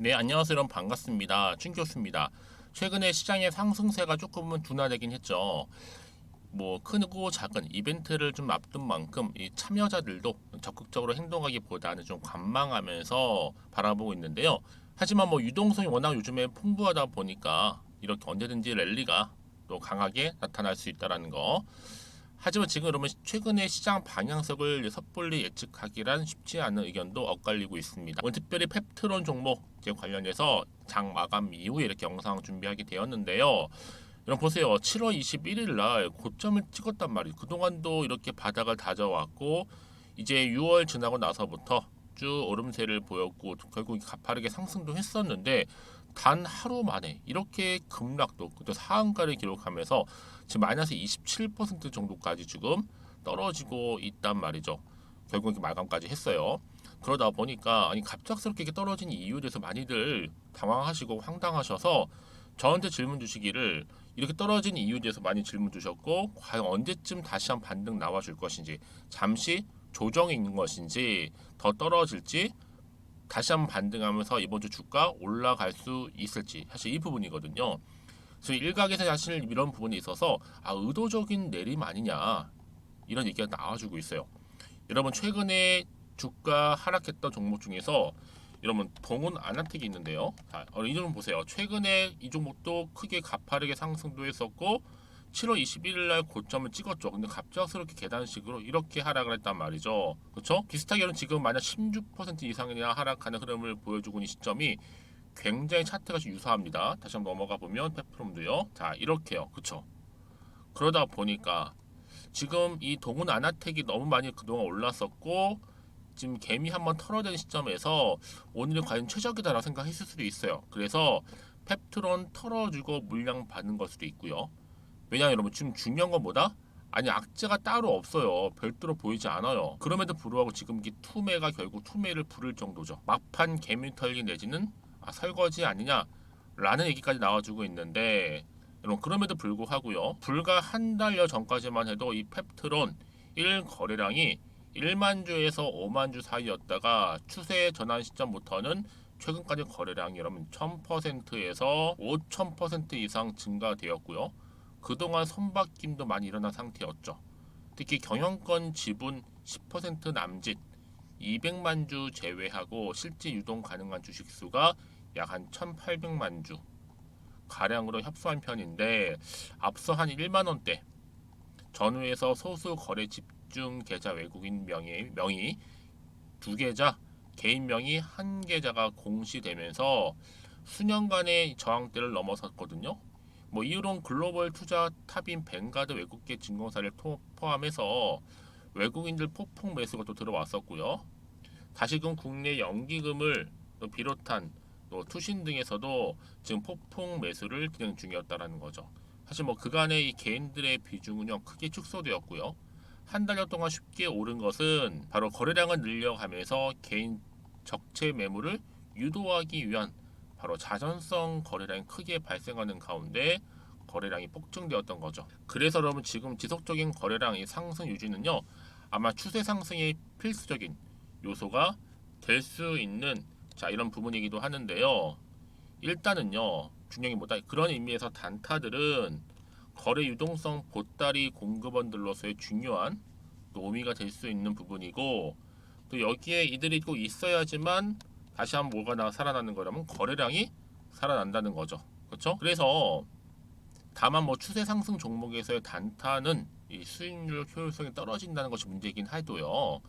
네, 안녕하세요. 여러분 반갑습니다. 춘 교수입니다. 최근에 시장의 상승세가 조금은 둔화되긴 했죠. 뭐 크고 작은 이벤트를 좀 앞둔 만큼 이 참여자들도 적극적으로 행동하기보다는 좀 관망하면서 바라보고 있는데요. 하지만 뭐 유동성이 워낙 요즘에 풍부하다 보니까 이렇게 언제든지 랠리가 또 강하게 나타날 수 있다라는 거. 하지만 지금 여러분 최근에 시장 방향성을 섣불리 예측하기란 쉽지 않은 의견도 엇갈리고 있습니다. 오늘 특별히 펩트론 종목 관련해서 장 마감 이후에 이렇게 영상 준비하게 되었는데요. 여러분 보세요. 7월 21일 날 고점을 찍었단 말이에요. 그동안도 이렇게 바닥을 다져왔고 이제 6월 지나고 나서부터 쭉 오름세를 보였고 결국 가파르게 상승도 했었는데 단 하루 만에 이렇게 급락도 또 상한가를 기록하면서 지금 마이너스 27% 정도까지 지금 떨어지고 있단 말이죠. 결국 마감까지 했어요. 그러다 보니까 아니 갑작스럽게 이렇게 떨어진 이유에 대해서 많이들 당황하시고 황당하셔서 저한테 질문 주시기를 이렇게 떨어진 이유에 대해서 많이 질문 주셨고 과연 언제쯤 다시 한 반등 나와 줄 것인지 잠시 조정이 있는 것인지 더 떨어질지 다시 한번 반등하면서 이번 주 주가 올라갈 수 있을지 사실 이 부분이거든요. 그래서 일각에서 사실 이런 부분에 있어서 아 의도적인 내림 아니냐 이런 얘기가 나와주고 있어요. 여러분 최근에 주가 하락했던 종목 중에서 여러분 동훈 아나텍이 있는데요. 자, 어, 이 종목 보세요. 최근에 이 종목도 크게 가파르게 상승도 했었고 7월 21일 날 고점을 찍었죠. 근데 갑작스럽게 계단식으로 이렇게 하락을 했단 말이죠. 그렇죠? 비슷하게는 지금 만약 16% 이상이나 하락하는 흐름을 보여주고 있는 시점이 굉장히 차트가 좀 유사합니다. 다시 한번 넘어가 보면 페프롬도요. 자, 이렇게요. 그렇죠? 그러다 보니까 지금 이 동훈 아나텍이 너무 많이 그동안 올랐었고 지금 개미 한번 털어낸 시점에서 오늘이 과연 최적이다라고 생각했을 수도 있어요. 그래서 펩트론 털어주고 물량 받는 걸 수도 있고요. 왜냐하면 여러분 지금 중요한 건 뭐다? 아니 악재가 따로 없어요. 별도로 보이지 않아요. 그럼에도 불구하고 지금 이 투매가 결국 투매를 부를 정도죠. 막판 개미 털기 내지는 아, 설거지 아니냐라는 얘기까지 나와주고 있는데 여러분 그럼에도 불구하고요. 불과 한 달여 전까지만 해도 이 펩트론 1 거래량이 1만 주에서 5만 주 사이였다가 추세 전환 시점부터는 최근까지 거래량이 여러분 1000%에서 5000% 이상 증가되었고요. 그동안 손바뀜도 많이 일어난 상태였죠. 특히 경영권 지분 10% 남짓 200만 주 제외하고 실제 유동 가능한 주식 수가 약 한 1,800만 주 가량으로 협소한 편인데 앞서 한 1만 원대 전후에서 소수 거래 집중 계좌 외국인 명의 명의 두 계좌 개인 명의 한 계좌가 공시되면서 수년간의 저항대를 넘어섰거든요. 뭐 이후론 글로벌 투자 탑인 뱅가드 외국계 증권사를 토- 포함해서 외국인들 폭풍 매수가 또 들어왔었고요. 다시금 국내 연기금을 또 비롯한 또 투신 등에서도 지금 폭풍 매수를 진행 중이었다라는 거죠. 사실 뭐 그간의 이 개인들의 비중은요 크게 축소되었고요. 한 달여 동안 쉽게 오른 것은 바로 거래량을 늘려가면서 개인 적체 매물을 유도하기 위한 바로 자전성 거래량이 크게 발생하는 가운데 거래량이 폭증되었던 거죠. 그래서 여러분 지금 지속적인 거래량의 상승 유지는요 아마 추세 상승의 필수적인 요소가 될 수 있는 자 이런 부분이기도 하는데요. 일단은요 중요한 게 뭐다 그런 의미에서 단타들은 거래 유동성 보따리 공급원들로서의 중요한 또 의미가 될 수 있는 부분이고 또 여기에 이들이 꼭 있어야지만 다시 한번 뭐가 나 살아나는 거라면 거래량이 살아난다는 거죠. 그렇죠? 그래서 다만 뭐 추세 상승 종목에서의 단타는 이 수익률 효율성이 떨어진다는 것이 문제이긴 해도요.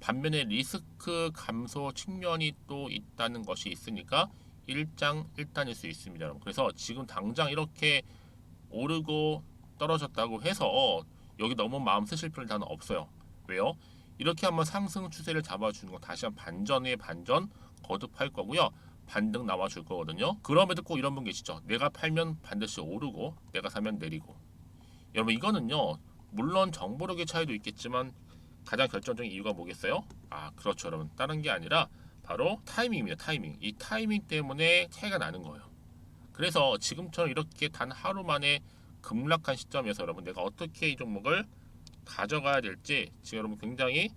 반면에 리스크 감소 측면이 또 있다는 것이 있으니까 일장일단일 수 있습니다. 여러분. 그래서 지금 당장 이렇게 오르고 떨어졌다고 해서 여기 너무 마음 쓰실 필요는 없어요. 왜요? 이렇게 한번 상승 추세를 잡아주는 거 다시 한 반전에 반전 거듭할 거고요. 반등 나와줄 거거든요. 그럼에도 꼭 이런 분 계시죠. 내가 팔면 반드시 오르고 내가 사면 내리고. 여러분 이거는요. 물론 정보력의 차이도 있겠지만 가장 결정적인 이유가 뭐겠어요? 아 그렇죠 여러분. 다른 게 아니라 바로 타이밍입니다. 타이밍. 이 타이밍 때문에 차이가 나는 거예요. 그래서 지금처럼 이렇게 단 하루 만에 급락한 시점에서 여러분 내가 어떻게 이 종목을 가져가야 될지 지금 여러분 굉장히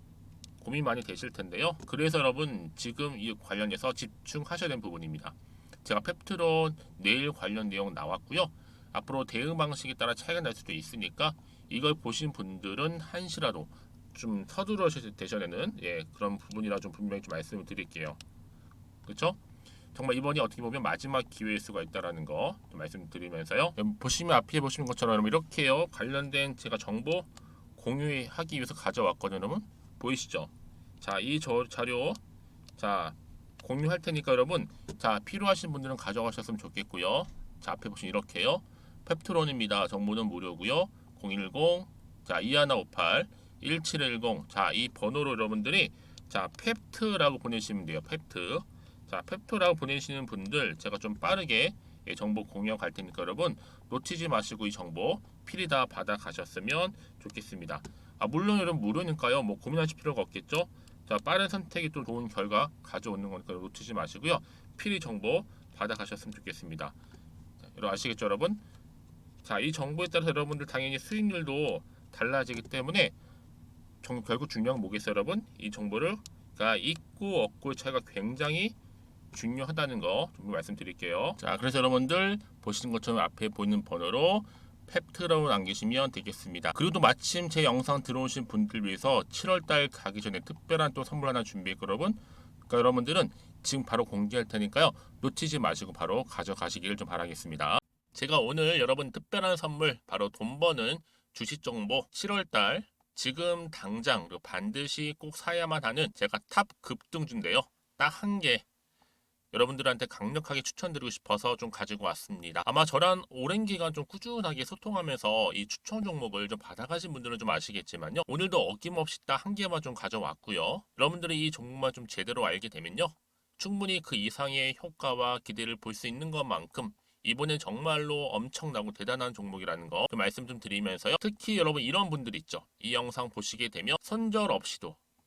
고민 많이 되실 텐데요. 그래서 여러분 지금 이 관련해서 집중하셔야 되는 부분입니다. 제가 펩트론 내일 관련 내용 나왔고요. 앞으로 대응 방식에 따라 차이가 날 수도 있으니까 이걸 보신 분들은 한시라도 좀 서두르셔야 되셔야 되는 예, 그런 부분이라 좀 분명히 좀 말씀을 드릴게요. 그렇죠? 정말 이번이 어떻게 보면 마지막 기회일 수가 있다라는 거좀 말씀드리면서요. 보시면 앞에 보시는 것처럼 이렇게요 관련된 제가 정보 공유하기 위해서 가져왔거든요, 여러분 보이시죠? 자, 이 저 자료 자 공유할 테니까 여러분 자 필요하신 분들은 가져가셨으면 좋겠고요. 자 앞에 보시면 이렇게요. 펩트론입니다. 정보는 무료고요. 010 자, 2158 1710 자, 이 번호로 여러분들이 자, 펩트라고 보내시면 돼요. 펩트. 자, 펩트라고 보내시는 분들 제가 좀 빠르게 예, 정보 공유할 테니까 여러분 놓치지 마시고 이 정보 필히 다 받아 가셨으면 좋겠습니다. 아, 물론 여러분 무료니까요. 뭐 고민하실 필요가 없겠죠. 자, 빠른 선택이 또 좋은 결과 가져오는 거니까 놓치지 마시고요. 필히 정보 받아 가셨으면 좋겠습니다. 자, 여러분 아시겠죠, 여러분? 자, 이 정보에 따라서 여러분들 당연히 수익률도 달라지기 때문에 정, 결국 중요한 건 뭐겠어요, 여러분? 이 정보를 가 있고 없고의 차이가 굉장히 중요하다는 거 좀 말씀드릴게요. 자, 그래서 여러분들 보시는 것처럼 앞에 보이는 번호로 펩트라고 남기시면 되겠습니다. 그리고 또 마침 제 영상 들어오신 분들 위해서 7월달 가기 전에 특별한 또 선물 하나 준비했고 여러분, 그러니까 여러분들은 지금 바로 공개할 테니까요. 놓치지 마시고 바로 가져가시길 좀 바라겠습니다. 제가 오늘 여러분 특별한 선물 바로 돈 버는 주식 정보 7월달 지금 당장 반드시 꼭 사야만 하는 제가 탑 급등주인데요. 딱 한 개 여러분들한테 강력하게 추천드리고 싶어서 좀 가지고 왔습니다. 아마 저랑 오랜 기간 좀 꾸준하게 소통하면서 이 추천 종목을 좀 받아가신 분들은 좀 아시겠지만요. 오늘도 어김없이 딱 한 개만 좀 가져왔고요. 여러분들이 이 종목만 좀 제대로 알게 되면요. 충분히 그 이상의 효과와 기대를 볼 수 있는 것만큼 이번엔 정말로 엄청나고 대단한 종목이라는 거 그 말씀 좀 드리면서요. 특히 여러분 이런 분들 있죠. 이 영상 보시게 되면 손절 없이도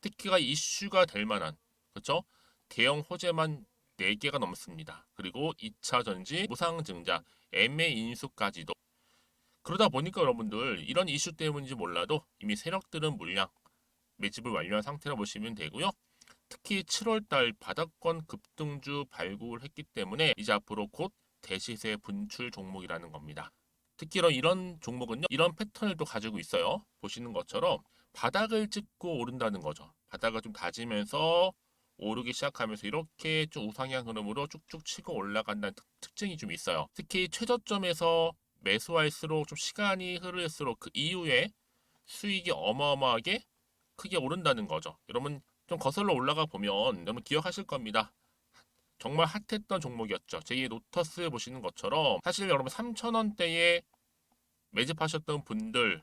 특히가 이슈가 될 만한 그렇죠? 대형 호재만 4개가 넘습니다. 그리고 2차 전지, 무상증자, MA 인수까지도 그러다 보니까 여러분들 이런 이슈 때문인지 몰라도 이미 세력들은 물량 매집을 완료한 상태라 보시면 되고요. 특히 7월달 바닥권 급등주 발굴 했기 때문에 이제 앞으로 곧 대시세 분출 종목이라는 겁니다. 특히 이런 종목은요, 이런 패턴을 또 가지고 있어요. 보시는 것처럼 바닥을 찍고 오른다는 거죠. 바닥을 좀 다지면서 오르기 시작하면서 이렇게 좀 우상향 흐름으로 쭉쭉 치고 올라간다는 특, 특징이 좀 있어요. 특히 최저점에서 매수할수록 좀 시간이 흐를수록 그 이후에 수익이 어마어마하게 크게 오른다는 거죠. 여러분 좀 거슬러 올라가 보면 여러분 기억하실 겁니다. 정말 핫했던 종목이었죠. 제2의 노터스 보시는 것처럼 사실 여러분 3,000원대에 매집하셨던 분들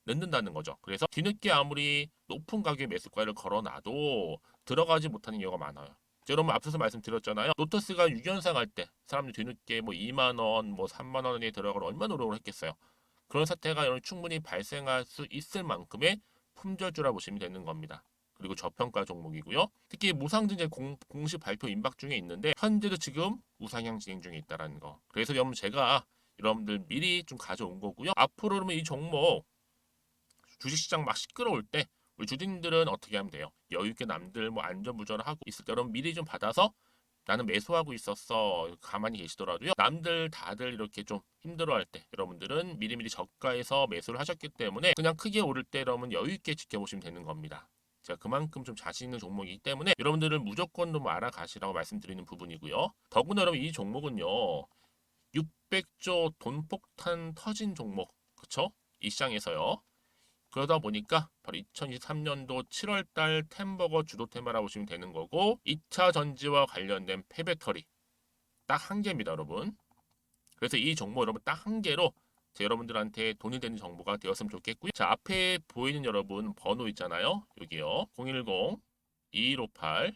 늦는다는 거죠. 그래서 뒤늦게 아무리 높은 가격의 매수가를 걸어놔도 들어가지 못하는 경우가 많아요. 여러분 앞서서 말씀드렸잖아요. 노터스가 6연상 할 때 사람들이 뒤늦게 뭐 2만 원, 뭐 3만 원에 들어가면 얼마나 노력을 했겠어요. 그런 사태가 여러분 충분히 발생할 수 있을 만큼의 품절주라 보시면 되는 겁니다. 그리고 저평가 종목이고요. 특히 무상증자 공, 공식 발표 임박 중에 있는데 현재도 지금 우상향 진행 중에 있다라는 거. 그래서 여러분 제가 여러분들 미리 좀 가져온 거고요. 앞으로 그러면 이 종목 주식시장 막 시끄러울 때 우리 주주님들은 어떻게 하면 돼요? 여유 있게 남들 뭐 안전부전을 하고 있을 때 여러분 미리 좀 받아서 나는 매수하고 있었어 가만히 계시더라도요 남들 다들 이렇게 좀 힘들어할 때 여러분들은 미리미리 저가에서 매수를 하셨기 때문에 그냥 크게 오를 때 여러분 여유 있게 지켜보시면 되는 겁니다. 제가 그만큼 좀 자신 있는 종목이기 때문에 여러분들은 무조건 좀 알아가시라고 말씀드리는 부분이고요. 더구나 여러분 이 종목은요 600조 돈폭탄 터진 종목 그쵸? 이 시장에서요. 그러다 보니까 바로 2023년도 7월달 템버거 주도 테마라고 보시면 되는 거고 2차 전지와 관련된 폐배터리 딱 한 개입니다 여러분. 그래서 이 정보 여러분 딱 한 개로 제 여러분들한테 돈이 되는 정보가 되었으면 좋겠고요. 자 앞에 보이는 여러분 번호 있잖아요. 여기요. 010-2158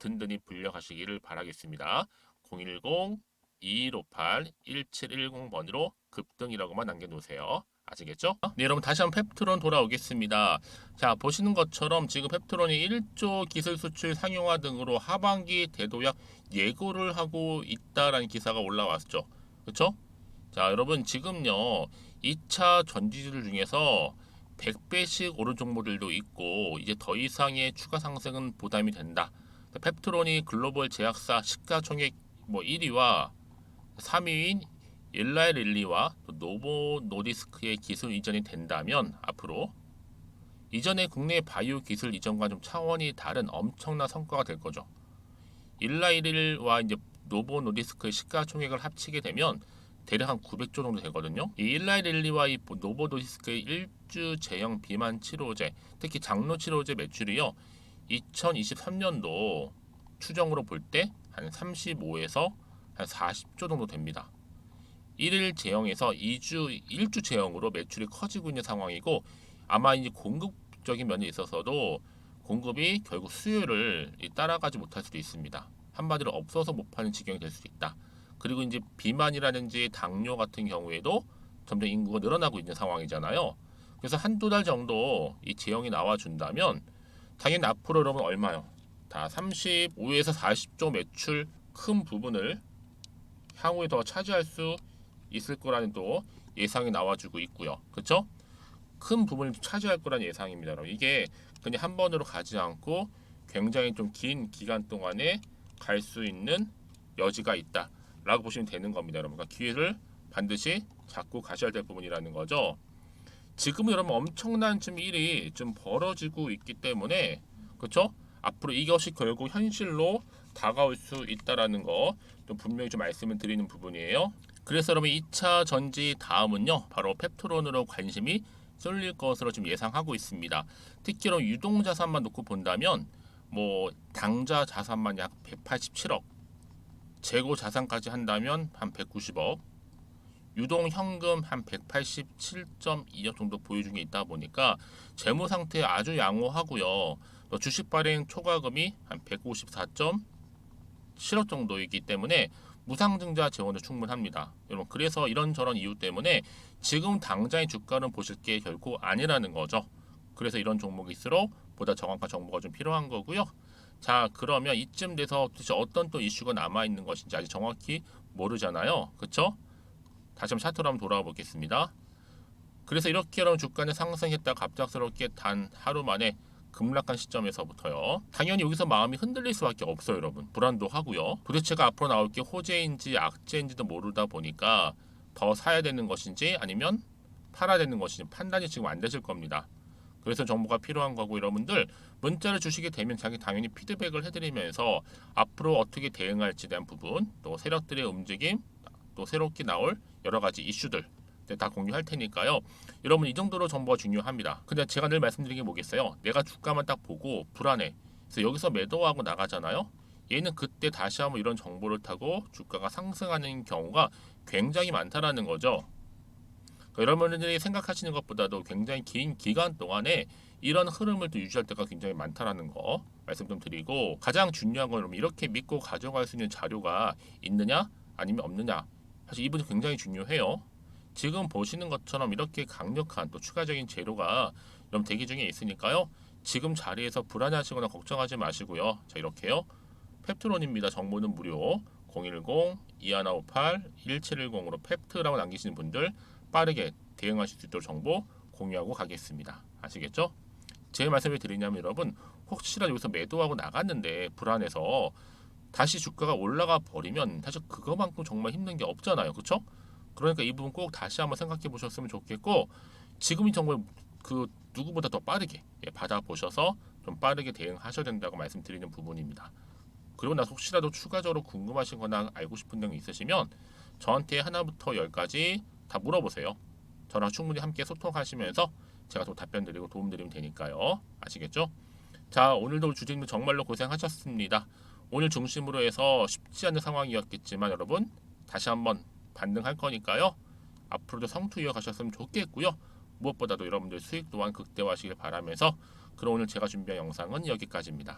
든든히 불려가시기를 바라겠습니다. 010-2158-1710번으로 급등이라고만 남겨놓으세요. 아시겠죠? 네, 여러분 다시 한번 펩트론 돌아오겠습니다. 자, 보시는 것처럼 지금 펩트론이 1조 기술 수출 상용화 등으로 하반기 대도약 예고를 하고 있다라는 기사가 올라왔죠. 그렇죠? 자, 여러분 지금요. 2차 전지주들 중에서 100배씩 오른 종목들도 있고 이제 더 이상의 추가 상승은 부담이 된다. 펩트론이 글로벌 제약사 시가총액 뭐 1위와 3위인 일라이 릴리와 노보 노디스크의 기술 이전이 된다면 앞으로 이전의 국내 바이오 기술 이전과 좀 차원이 다른 엄청난 성과가 될 거죠. 일라이릴과 이제 노보 노디스크의 시가총액을 합치게 되면 대략 한 900조 정도 되거든요. 이 일라이릴리와 이 노보 노디스크의 일주 제형 비만 치료제, 특히 장로 치료제 매출이요. 2023년도 추정으로 볼 때 한 35에서 한 40조 정도 됩니다. 1일 제형에서 2주 1주 제형으로 매출이 커지고 있는 상황이고 아마 이제 공급적인 면에 있어서도 공급이 결국 수요를 따라가지 못할 수도 있습니다. 한마디로 없어서 못 파는 지경이 될 수도 있다. 그리고 이제 비만이라든지 당뇨 같은 경우에도 점점 인구가 늘어나고 있는 상황이잖아요. 그래서 한두 달 정도 이 제형이 나와 준다면 당연히 앞으로 여러분 얼마요? 다 35에서 40조 매출 큰 부분을 향후에 더 차지할 수 있을 거라는 또 예상이 나와주고 있고요. 그렇죠? 큰 부분을 차지할 거라는 예상입니다. 여러분. 이게 그냥 한 번으로 가지 않고 굉장히 좀 긴 기간 동안에 갈 수 있는 여지가 있다라고 보시면 되는 겁니다, 여러분. 그러니까 기회를 반드시 잡고 가셔야 될 부분이라는 거죠. 지금은 여러분 엄청난 좀 일이 좀 벌어지고 있기 때문에 그렇죠? 앞으로 이것이 결국 현실로 다가올 수 있다라는 거 좀 분명히 좀 말씀을 드리는 부분이에요. 그래서 여러분 2차 전지 다음은요. 바로 펩토론으로 관심이 쏠릴 것으로 지금 예상하고 있습니다. 특히 로 유동 자산만 놓고 본다면 뭐 당좌 자산만 약 187억, 재고 자산까지 한다면 한 190억, 유동 현금 한 187.2억 정도 보유 중에 있다 보니까 재무 상태 아주 양호하고요. 또 주식 발행 초과금이 한 154.7억 정도이기 때문에 무상증자 재원도 충분합니다. 여러분 그래서 이런저런 이유 때문에 지금 당장의 주가는 보실 게 결코 아니라는 거죠. 그래서 이런 종목일수록 보다 정확한 정보가 좀 필요한 거고요. 자 그러면 이쯤 돼서 도대체 어떤 또 이슈가 남아 있는 것인지 아직 정확히 모르잖아요. 그렇죠? 다시 한번 차트로 한번 돌아와 보겠습니다. 그래서 이렇게 여러분 주가는 상승했다 갑작스럽게 단 하루 만에 급락한 시점에서부터요. 당연히 여기서 마음이 흔들릴 수밖에 없어요, 여러분. 불안도 하고요. 도대체가 앞으로 나올 게 호재인지 악재인지도 모르다 보니까 더 사야 되는 것인지 아니면 팔아야 되는 것인지 판단이 지금 안 되실 겁니다. 그래서 정보가 필요한 거고 여러분들 문자를 주시게 되면 자기 당연히 피드백을 해드리면서 앞으로 어떻게 대응할지 대한 부분 또 세력들의 움직임 또 새롭게 나올 여러 가지 이슈들 네, 다 공유할 테니까요. 여러분 이 정도로 정보가 중요합니다. 근데 제가 늘 말씀드린 게 뭐겠어요? 내가 주가만 딱 보고 불안해. 그래서 여기서 매도하고 나가잖아요. 얘는 그때 다시 한번 이런 정보를 타고 주가가 상승하는 경우가 굉장히 많다라는 거죠. 그러니까 여러분들이 생각하시는 것보다도 굉장히 긴 기간 동안에 이런 흐름을 또 유지할 때가 굉장히 많다라는 거 말씀 좀 드리고 가장 중요한 건 이렇게 믿고 가져갈 수 있는 자료가 있느냐 아니면 없느냐 사실 이 부분이 굉장히 중요해요. 지금 보시는 것처럼 이렇게 강력한 또 추가적인 재료가 여러분 대기 중에 있으니까요. 지금 자리에서 불안해하시거나 걱정하지 마시고요. 자 이렇게요. 펩트론입니다. 정보는 무료. 010-2158-1710으로 펩트라고 남기시는 분들 빠르게 대응하실 수 있도록 정보 공유하고 가겠습니다. 아시겠죠? 제 말씀을 드리냐면 여러분 혹시라도 여기서 매도하고 나갔는데 불안해서 다시 주가가 올라가 버리면 사실 그거만큼 정말 힘든 게 없잖아요. 그렇죠? 그러니까 이 부분 꼭 다시 한번 생각해 보셨으면 좋겠고 지금이 정말 그 누구보다 더 빠르게 예, 받아 보셔서 좀 빠르게 대응하셔야 된다고 말씀드리는 부분입니다. 그리고 나 혹시라도 추가적으로 궁금하시거나 알고 싶은 내용 있으시면 저한테 하나부터 열까지 다 물어보세요. 저랑 충분히 함께 소통하시면서 제가 또 답변 드리고 도움 드리면 되니까요. 아시겠죠? 자, 오늘도 주진님 정말로 고생하셨습니다. 오늘 중심으로 해서 쉽지 않은 상황이었겠지만 여러분 다시 한번 반등할 거니까요. 앞으로도 성투 이어가셨으면 좋겠고요. 무엇보다도 여러분들 수익 또한 극대화하시길 바라면서 그럼 오늘 제가 준비한 영상은 여기까지입니다.